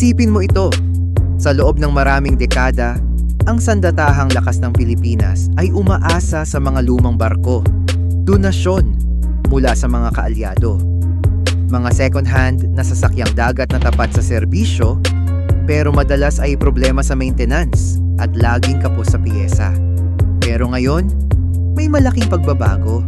Isipin mo ito. Sa loob ng maraming dekada, ang sandatahang lakas ng Pilipinas ay umaasa sa mga lumang barko, donasyon mula sa mga kaalyado. Mga second-hand na sasakyang dagat na tapat sa serbisyo, pero madalas ay problema sa maintenance at laging kapos sa piyesa. Pero ngayon, may malaking pagbabago.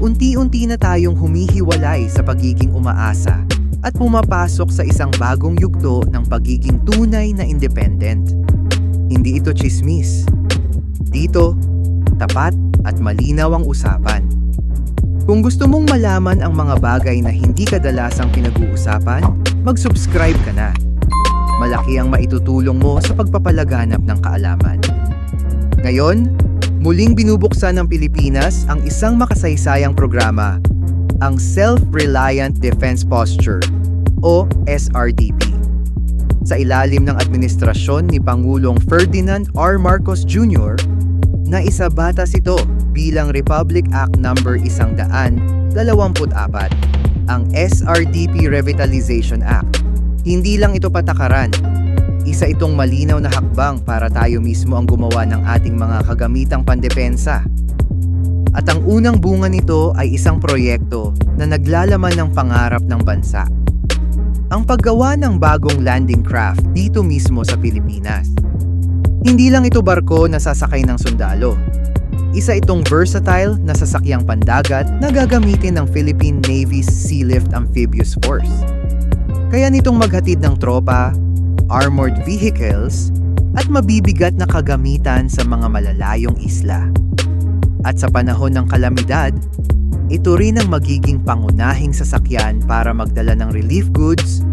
Unti-unti na tayong humihiwalay sa pagiging umaasa at pumapasok sa isang bagong yugto ng pagiging tunay na independent. Hindi ito chismis. Dito, tapat at malinaw ang usapan. Kung gusto mong malaman ang mga bagay na hindi kadalasang pinag-uusapan, mag-subscribe ka na. Malaki ang maitutulong mo sa pagpapalaganap ng kaalaman. Ngayon, muling binubuksan ng Pilipinas ang isang makasaysayang programa, ang Self-Reliant Defense Posture o SRDP. Sa ilalim ng administrasyon ni Pangulong Ferdinand R. Marcos Jr., na isabatas ito bilang Republic Act No. 124, ang SRDP Revitalization Act. Hindi lang ito patakaran, isa itong malinaw na hakbang para tayo mismo ang gumawa ng ating mga kagamitang pandepensa. At ang unang bunga nito ay isang proyekto na naglalaman ng pangarap ng bansa. Ang paggawa ng bagong landing craft dito mismo sa Pilipinas. Hindi lang ito barko na sasakay ng sundalo. Isa itong versatile na sasakyang pandagat na gagamitin ng Philippine Navy's Sealift Amphibious Force. Kaya nitong maghatid ng tropa, armored vehicles, at mabibigat na kagamitan sa mga malalayong isla. At sa panahon ng kalamidad, ito rin ang magiging pangunahing sasakyan para magdala ng relief goods,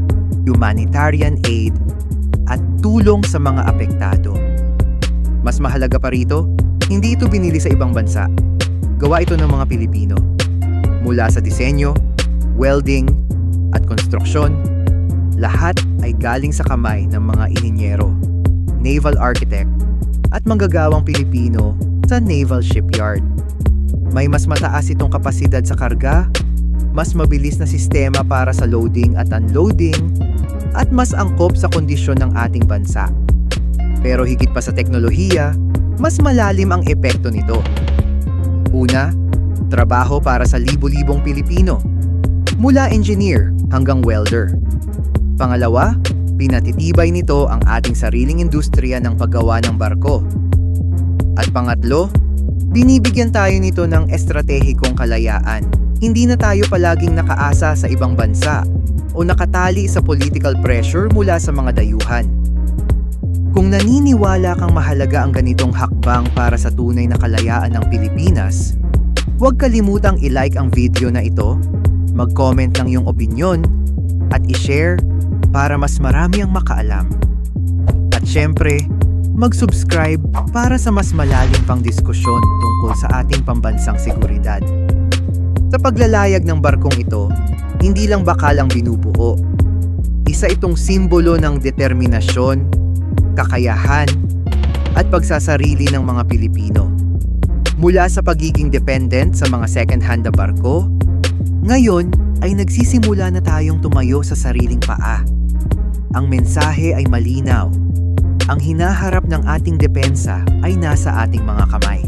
humanitarian aid, at tulong sa mga apektado. Mas mahalaga pa rito, hindi ito binili sa ibang bansa. Gawa ito ng mga Pilipino. Mula sa disenyo, welding, at konstruksyon, lahat ay galing sa kamay ng mga ininyero, naval architect, at manggagawang Pilipino sa naval shipyard. May mas mataas itong kapasidad sa karga, mas mabilis na sistema para sa loading at unloading, at mas angkop sa kondisyon ng ating bansa. Pero higit pa sa teknolohiya, mas malalim ang epekto nito. Una, trabaho para sa libu-libong Pilipino. Mula engineer hanggang welder. Pangalawa, pinatitibay nito ang ating sariling industriya ng paggawa ng barko. At pangatlo, binibigyan tayo nito ng estratehikong kalayaan. Hindi na tayo palaging nakaasa sa ibang bansa o nakatali sa political pressure mula sa mga dayuhan. Kung naniniwala kang mahalaga ang ganitong hakbang para sa tunay na kalayaan ng Pilipinas, huwag kalimutang i-like ang video na ito, mag-comment ng iyong opinion, at i-share para mas marami ang makaalam. At syempre, mag-subscribe para sa mas malalim pang diskusyon tungkol sa ating pambansang seguridad. Sa paglalayag ng barkong ito, hindi lang bakal ang binubuo. Isa itong simbolo ng determinasyon, kakayahan, at pagsasarili ng mga Pilipino. Mula sa pagiging dependent sa mga second-hand na barko, ngayon ay nagsisimula na tayong tumayo sa sariling paa. Ang mensahe ay malinaw. Ang hinaharap ng ating depensa ay nasa ating mga kamay.